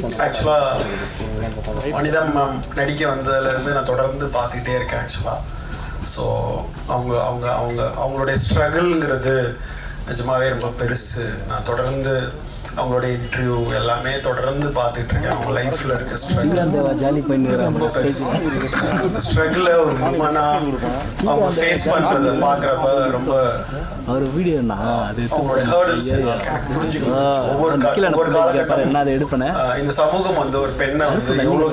ஆக்சுவலாக மனிதம் மேம் நடிக்க வந்ததுலேருந்து நான் தொடர்ந்து பார்த்துக்கிட்டே இருக்கேன் ஆக்சுவலாக ஸோ அவங்க அவங்க அவங்க அவங்களுடைய ஸ்ட்ரகிள்ங்கிறது நிஜமாவே ரொம்ப பெருசு. நான் தொடர்ந்து அவங்களுடைய இன்டர்வியூ எல்லாமே தொடர்ந்து பார்த்துட்டு இருக்கேன். அவங்க லைஃப்பில் இருக்க ஸ்ட்ரகிள் ரொம்ப பெருசு. அந்த ஸ்ட்ரகிள் ஒரு உமனா அவங்க ஃபேஸ் பண்ணுறத பார்க்குறப்ப ரொம்ப அவர் வீடியோண்ணா அது அவங்களுடைய ஹேர்டல்ஸ் எனக்கு புரிஞ்சுக்க முடிஞ்சுச்சு. ஒவ்வொரு ஒவ்வொரு காலகட்டம். இந்த சமூகம் வந்து ஒரு பெண்ணை வந்து எவ்வளோ?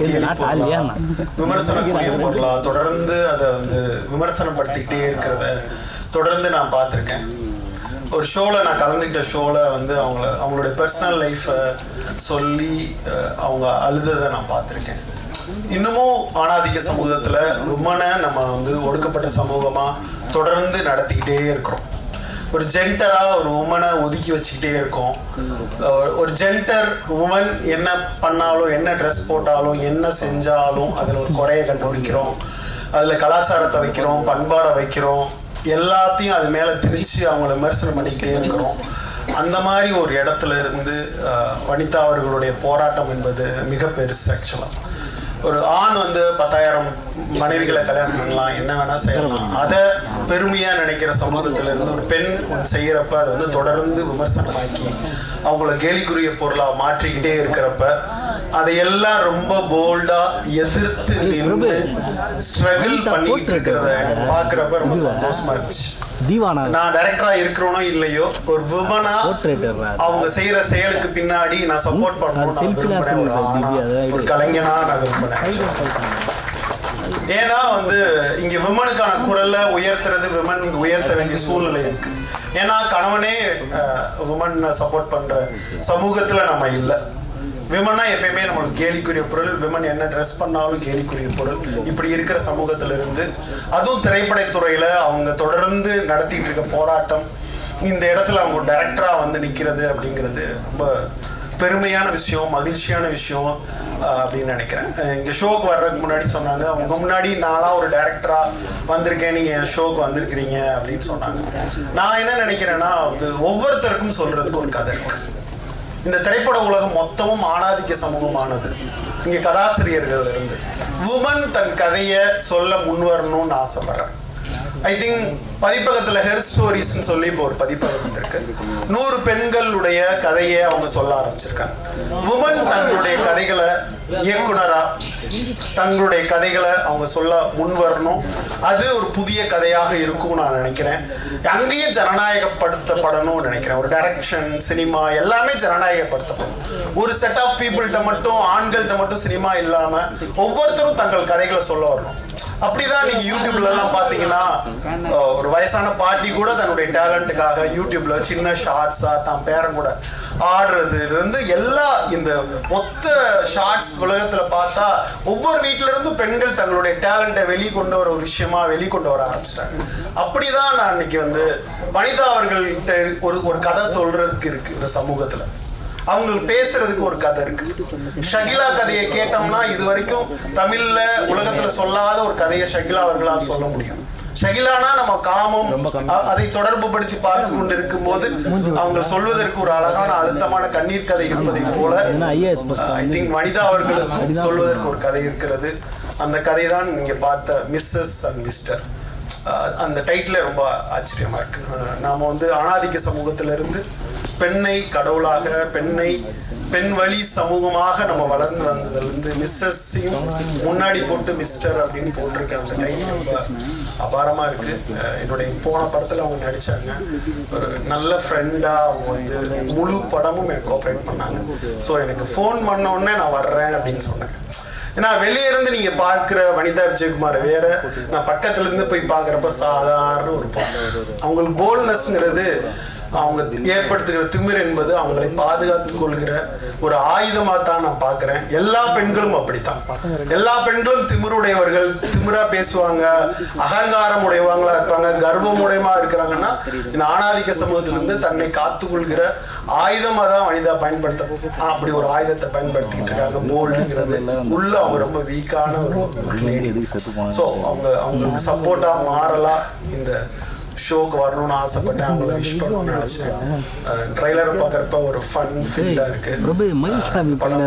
விமர்சனக்குரிய பொருளா? தொடர்ந்து அதை வந்து விமர்சனப்படுத்திக்கிட்டே இருக்கிறத தொடர்ந்து நான் பார்த்துருக்கேன். ஒரு ஷோவில் நான் கலந்துக்கிட்ட ஷோவில் வந்து அவங்கள அவங்களுடைய பர்சனல் லைஃப்பை சொல்லி அவங்க அழுததை நான் பார்த்துருக்கேன். இன்னமும் ஆணாதிக்க சமூகத்தில் உமனை நம்ம வந்து ஒடுக்கப்பட்ட சமூகமாக தொடர்ந்து நடத்திக்கிட்டே இருக்கிறோம். ஒரு ஜென்டராக ஒரு உமனை ஒதுக்கி வச்சுக்கிட்டே இருக்கோம். ஒரு- ஒரு ஜென்டர் உமன் என்ன பண்ணாலும் என்ன ட்ரெஸ் போட்டாலும் என்ன செஞ்சாலும் அதில் ஒரு குறையை கண்டுபிடிக்கிறோம். அதில் கலாச்சாரத்தை வைக்கிறோம் பண்பாடை வைக்கிறோம். எல்லாத்தையும் அது மேலே திணிச்சு அவங்கள விமர்சனம் பண்ணிக்கிட்டே இருக்கிறோம். அந்த மாதிரி ஒரு இடத்துல இருந்து வனிதா அவர்களுடைய போராட்டம் என்பது மிக பெருசு ஆக்சுவலாக ஒரு ஆண் வந்து பத்தாயிரம் மனைவிகளை கல்யாணம் பண்ணலாம் என்ன வேணா செய்யலாம். அதை பெருமையா நினைக்கிற சமூகத்துல இருந்து ஒரு பெண் ஒன்று செய்யறப்ப அதை வந்து தொடர்ந்து விமர்சனமாக்கி அவங்கள கேலிக்குரிய பொருளா மாற்றிக்கிட்டே இருக்கிறப்ப அதையெல்லாம் ரொம்ப போல்டா எதிர்த்து நின்று ஸ்ட்ரகிள் பண்ணிட்டு இருக்கிறத எனக்கு பார்க்கறப்ப ரொம்ப சந்தோஷமா இருந்துச்சு. நான் டைரக்டரா இருக்கிறோனோ இல்லையோ ஒரு விமனா. அவங்க செய்யற செயலுக்கு பின்னாடி நான் சப்போர்ட் பண்ணணும் நான் விரும்பினேன் ஒரு அது ஒரு கலைஞனா நான் விரும்பினேன் ஏன்னா வந்து இங்க விமனுக்கான குரல்ல உயர்த்துறது விமன் உயர்த்த வேண்டிய சூழ்நிலை இருக்கு. ஏன்னா கணவனே விமன் சப்போர்ட் பண்ற சமூகத்துல நம்ம இல்லை. விமன்னா எப்பயுமே நம்மளுக்கு கேலிக்குரிய பொருள் விமன் என்ன ட்ரெஸ் பண்ணாலும் கேலிக்குரிய பொருள். இப்படி இருக்கிற சமூகத்துல இருந்து அதுவும் திரைப்படத்துறையில அவங்க தொடர்ந்து நடத்திட்டு இருக்க போராட்டம் இந்த இடத்துல அவங்க டைரக்டரா வந்து நிக்கிறது அப்படிங்கிறது ரொம்ப பெருமையான விஷயம் மகிழ்ச்சியான விஷயம் அப்படின்னு நினைக்கிறேன். இங்கே ஷோக்கு வர்றதுக்கு முன்னாடி சொன்னாங்க. உங்க முன்னாடி நானாக ஒரு டேரக்டராக வந்திருக்கேன். நீங்கள் என் ஷோக்கு வந்திருக்கிறீங்க அப்படின்னு சொன்னாங்க. நான் என்ன நினைக்கிறேன்னா அது ஒவ்வொருத்தருக்கும் சொல்றதுக்கு ஒரு கதை இருக்கு. இந்த திரைப்பட உலகம் மொத்தமும் ஆணாதிக்க சமூகமானது. இங்கே கதாசிரியர்கள் இருந்து உமன் தன் கதையை சொல்ல முன்வரணும்னு ஆசைப்படுறேன். ஐ திங்க் பதிப்பகத்தில் ஹெர் ஸ்டோரிஸ்னு சொல்லி இப்போ ஒரு பதிப்பகம் இருக்கு நூறு பெண்களுடைய கதையை அவங்க சொல்ல ஆரம்பிச்சிருக்காங்க. உமன் தங்களுடைய கதைகளை இயக்குனரா தங்களுடைய கதைகளை அவங்க சொல்ல முன் வரணும். அது ஒரு புதிய கதையாக இருக்கும் நான் நினைக்கிறேன். அங்கேயும் ஜனநாயகப்படுத்தப்படணும்னு நினைக்கிறேன். ஒரு டைரக்ஷன் சினிமா எல்லாமே ஜனநாயகப்படுத்தப்படும். ஒரு செட் ஆஃப் பீப்புள்கிட்ட மட்டும் ஆண்கள்கிட்ட மட்டும் சினிமா இல்லாம ஒவ்வொருத்தரும் தங்கள் கதைகளை சொல்ல வரணும். அப்படிதான் நீங்க யூடியூப்ல எல்லாம் பாத்தீங்கன்னா ஒரு வயசான பாட்டி கூட தன்னுடைய டேலண்ட்டுக்காக யூடியூப்ல சின்ன ஷார்ட்ஸா தான் பேரன் கூட ஆடுறதுலேருந்து எல்லா இந்த மொத்த ஷார்ட்ஸ் உலகத்தில் பார்த்தா ஒவ்வொரு வீட்டில இருந்தும் பெண்கள் தங்களுடைய டேலண்ட்டை வெளிக்கொண்டு வர ஒரு விஷயமா வெளிக்கொண்டு வர ஆரம்பிச்சிட்டாங்க. அப்படிதான் நான் இன்னைக்கு வந்து வனிதா அவர்கள்ட்ட ஒரு ஒரு கதை சொல்றதுக்கு இருக்கு இந்த சமூகத்துல. அவங்களுக்கு பேசுறதுக்கு ஒரு கதை இருக்கு. ஷகிலா கதையை கேட்டோம்னா இது வரைக்கும் தமிழ்ல உலகத்துல சொல்லாத ஒரு கதையை ஷகிலா அவர்களால் சொல்ல முடியும். ஷகிலானா நம்ம காமம் அதை தொடர்பு படுத்தி பார்த்து கொண்டு இருக்கும்போது அவங்க சொல்வதற்கு ஒரு அழகான அழுத்தமான கண்ணீர் கதை இருப்பதை போல ஐ திங்க் வனிதா அவர்களுக்கும் சொல்வதற்கு ஒரு கதை இருக்கிறது. அந்த கதை தான் நீங்க பார்த்த மிஸ்ஸஸ் அண்ட் மிஸ்டர் அந்த டைட்டில் ரொம்ப ஆச்சரியமா இருக்கு. நாம வந்து ஆணாதிக்க சமூகத்திலிருந்து பெண்ணை கடவுளாக பெண்ணை பெண் வழி சமூகமாக நம்ம வளர்ந்து வந்ததுலேருந்து மிஸ்ஸஸையும் முன்னாடி போட்டு மிஸ்டர் அப்படின்னு போட்டிருக்க அந்த டைம் ரொம்ப அபாரமா இருக்கு. என்னுடைய போன படத்துல அவங்க நடிச்சாங்க. ஒரு நல்ல ஃப்ரெண்டா அவங்க வந்து முழு படமும் எனக்கு கோஆப்ரேட் பண்ணாங்க. ஸோ எனக்கு ஃபோன் பண்ண உடனே நான் வர்றேன் அப்படின்னு சொன்னேன். ஏன்னா வெளியே இருந்து நீங்க பார்க்குற வனிதா விஜயகுமார் வேற. நான் பக்கத்துல இருந்து போய் பார்க்குறப்ப சாதாரண ஒரு பொண்ணு அவங்களுக்கு போல்னஸ்ங்கிறது அவங்க ஏற்படுத்துகிற திமிர் என்பது அவங்களை பாதுகாத்துக் கொள்கிற ஒரு ஆயுதமா தான் நான் பாக்குறேன் எல்லா பெண்களும் அப்படித்தான். எல்லா பெண்களும் திமிருடையவர்கள் திமிரா பேசுவாங்க அகங்காரம் உடையவங்களா இருப்பாங்க கர்வம் உடையமா இருக்கிறாங்கன்னா இந்த ஆணாதிக்க சமூகத்திலிருந்து தன்னை காத்துக்கொள்கிற ஆயுதமா தான் வனிதா பயன்படுத்த அப்படி ஒரு ஆயுதத்தை பயன்படுத்திக்கிட்டு இருக்காங்க. போல்டுங்கிறது உள்ள அவங்க ரொம்ப வீக்கான ஒரு லேடி ஸோ அவங்க அவங்களுக்கு சப்போர்ட்டா மாறலா இந்த ஷோக்கு வரணும்னு ஆசைப்பட்டேன் அவங்கள விஷ் பண்ணணும்னு நினச்சேன். ட்ரைலரை பார்க்குறப்ப ஒரு ஃபன் ஃபீல்டாக இருக்கு. பிரபு மயில்சாமி படம்